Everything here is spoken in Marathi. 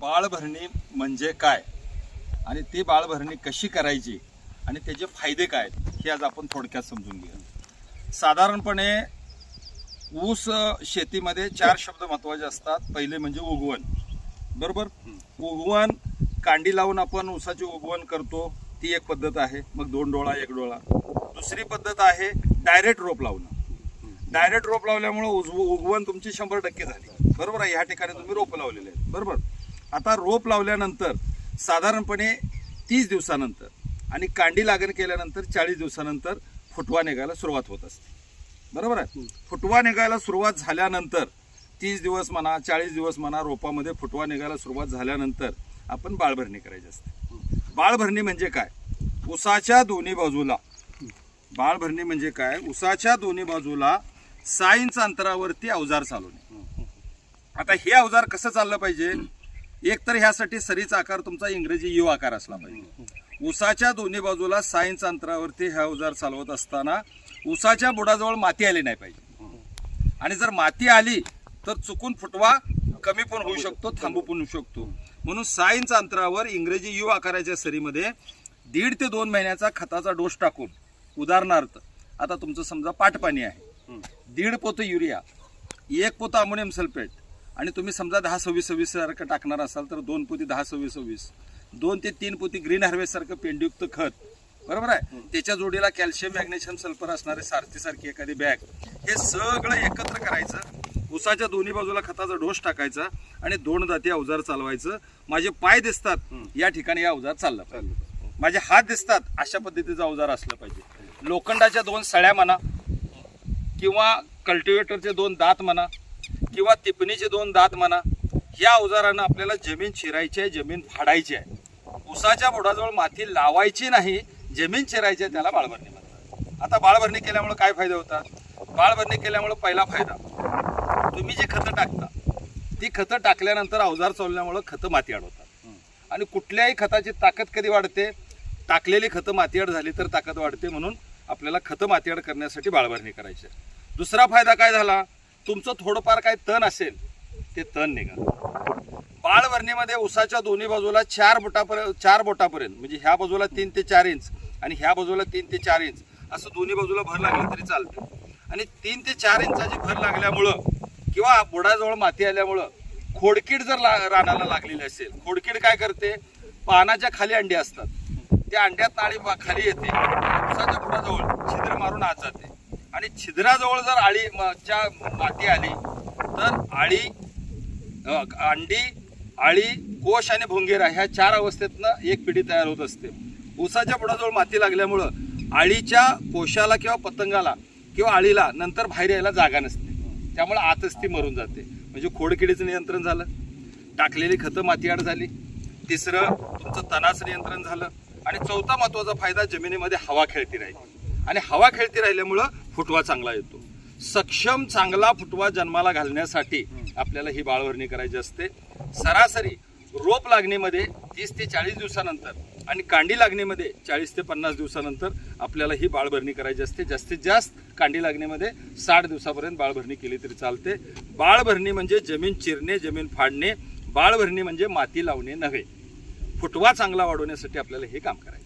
बाळभरणी म्हणजे काय? आणि ती बाळभरणी कशी करायची? आणि त्याचे फायदे काय? हे आज आपण थोडक्यात समजून घेऊ साधारणपणे ऊस शेतीमध्ये चार शब्द महत्त्वाचे असतात. पहिले म्हणजे उगवण. बरोबर? उगवण कांडी लावून आपण ऊसाची उगवण करतो. ती एक पद्धत आहे. मग दोन डोळा एक डोळा. दुसरी पद्धत आहे डायरेक्ट रोप लावणं. डायरेक्ट रोप लावल्यामुळे उजव उगवण तुमची शंभर टक्के झाली. बरोबर आहे? ह्या ठिकाणी तुम्ही रोप लावलेले आहेत. बरोबर? आता रोप लावल्यानंतर साधारणपणे तीस दिवसानंतर आणि कांडी लागण केल्यानंतर चाळीस दिवसानंतर फुटवा निघायला सुरुवात होत असते. बरोबर आहे? फुटवा निघायला सुरुवात झाल्यानंतर तीस दिवस म्हणा चाळीस दिवस म्हणा रोपामध्ये फुटवा निघायला सुरुवात झाल्यानंतर आपण बाळभरणी करायची असते. बाळभरणी म्हणजे काय? उसाच्या दोन्ही बाजूला. बाळभरणी म्हणजे काय? उसाच्या दोन्ही बाजूला साईंच अंतरावरती अवजार चालवणे आता हे अवजार कसं चाललं पाहिजे? एकतर ह्यासाठी सरीचा आकार तुमचा इंग्रजी यू आकार असला पाहिजे. उसाच्या दोन्ही बाजूला सायन्स अंतरावरती हे अवजार चालवत असताना उसाच्या बुडाजवळ माती आली नाही पाहिजे. आणि जर माती आली तर चुकून फुटवा कमी पण होऊ शकतो थांबू पण होऊ शकतो. म्हणून सायन्स अंतरावर इंग्रजी यू आकाराच्या सरीमध्ये दीड ते दोन महिन्याचा खताचा डोस टाकून उदाहरणार्थ आता तुमचं समजा पाटपाणी आहे. दीड पोतं युरिया एक पोतं अमोनियम सल्फेट आणि तुम्ही समजा दहा सव्वीस सव्वीस सारखं टाकणार असाल तर दोन पोती दहा सव्वीस सव्वीस दोन ते तीन पोती ग्रीन हार्वेस्ट सारखं पेंडयुक्त खत बरोबर आहे? त्याच्या जोडीला कॅल्शियम मॅग्नेशियम सल्फर असणारे सारथी सारखी एखादी बॅग. हे सगळं एकत्र करायचं उसाच्या दोन्ही बाजूला खताचा डोस टाकायचा आणि दोन जाती अवजार चालवायचं. माझे पाय दिसतात या ठिकाणी हे अवजार चाललं पाहिजे. माझे हात दिसतात अशा पद्धतीचं अवजार असलं पाहिजे. लोखंडाच्या दोन सळ्या म्हणा किंवा कल्टिवेटरचे दोन दात म्हणा किंवा टिपणीचे दोन दात म्हणा या अवजारानं आपल्याला जमीन चिरायची आहे जमीन फाडायची आहे. उसाच्या बोडाजवळ माती लावायची नाही जमीन चिरायची आहे त्याला बाळभरणी म्हणतात. आता बाळभरणी केल्यामुळे काय फायदे होतात बाळभरणी केल्यामुळे पहिला फायदा तुम्ही जी खतं टाकता ती खतं टाकल्यानंतर अवजार चालल्यामुळं खतं माती अडवतात आणि कुठल्याही खताची ताकद कधी वाढते? टाकलेली खतं मातीआड झाली तर ताकद वाढते म्हणून आपल्याला खतं मातीआड करण्यासाठी बाळभरणी करायची आहे. दुसरा फायदा काय झाला? तुमचं थोडंफार काय तण असेल ते तण निघा बाळवरणीमध्ये उसाच्या दोन्ही बाजूला चार बोटापर्यंत चार बोटापर्यंत म्हणजे ह्या बाजूला तीन ते चार इंच आणि ह्या बाजूला तीन ते चार इंच असं दोन्ही बाजूला भर लागली तरी चालते. आणि तीन ते चार इंचाची भर लागल्यामुळं किंवा बुडाजवळ माती आल्यामुळं खोडकीड जर ला रानाला लागलेली असेल खोडकीड काय करते? पानाच्या खाली अंडी असतात. त्या अंड्यात नाळी बा- खाली येते. उसाच्या बुडाजवळ छिद्र मारून आत जाते. आणि छिद्राजवळ जर आळी च्या माती आली तर आळी अंडी आळी कोश आणि भोंगेरा ह्या चार अवस्थेतनं एक पिढी तयार होत असते. ऊसाच्या बुडाजवळ माती लागल्यामुळं आळीच्या कोशाला किंवा पतंगाला किंवा आळीला नंतर बाहेर यायला जागा नसते. त्यामुळे आतच ती मरून जाते. म्हणजे खोडकिडीचं नियंत्रण झालं टाकलेली खतं मातीआड झाली तिसरं तुमचं तणाचं नियंत्रण झालं आणि चौथा महत्त्वाचा फायदा जमिनीमध्ये हवा खेळती राहिली. आणि हवा खेळती राहिल्यामुळं फुटवा चांगला येतो. सक्षम चांगला फुटवा जन्माला घालण्यासाठी आपल्याला ही बाळभरणी करायची असते. सरासरी रोप लागणीमध्ये तीस ते चाळीस दिवसानंतर आणि कांडी लागणीमध्ये चाळीस ते पन्नास दिवसानंतर आपल्याला ही बाळभरणी करायची असते. जास्तीत जास्त कांडी लागणीमध्ये साठ दिवसापर्यंत बाळभरणी केली तरी चालते. बाळभरणी म्हणजे जमीन चिरणे जमीन फाडणे बाळभरणी म्हणजे माती लावणे नव्हे. फुटवा चांगला वाढवण्यासाठी आपल्याला हे काम करायचं.